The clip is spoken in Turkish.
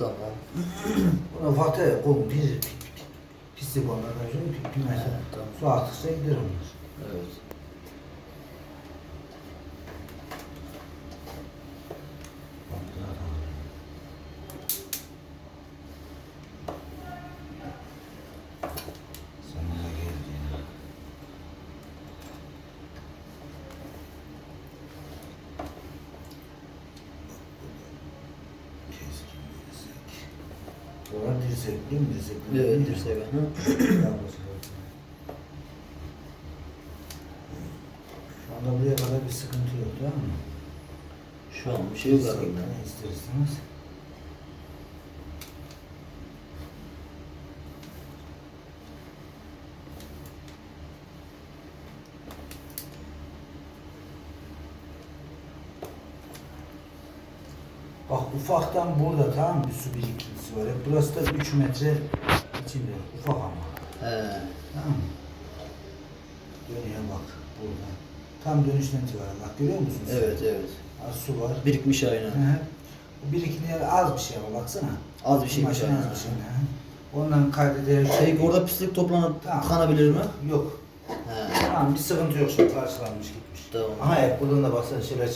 Tamam. Buna fataya koyun bir. Pislik onlardan pik pik mesela. Su aktıkça gider onlar. Evet. Doğru dirsek değil mi? Dirsek Evet dirsek. Şu anda buraya kadar bir sıkıntı yok değil mi? Şu an bir şey yok arada. ne isterseniz. Bak ufaktan burada tamam mı? bir su birikintisi var. Hep Burası da 3 metre içinde. Ufak ama. He. Tamam mı? Dönüyor bak burada. Tam dönüşten itibaren bak görüyor musun? Evet evet. Az su var. Birikmiş Hı aynen. hı. Bu birikinti yer az bir şey ama baksana. Az bir şeymiş Maşın aynen. az bir şey. hı. Ondan kaydeder. Peki orada pislik toplanıp Tamam. tıkanabilir mi? Yok. He. Tamam bir sıkıntı yok. Şu karşılanmış gitmiş. Tamam. Aha evet buradan da baksana şöyle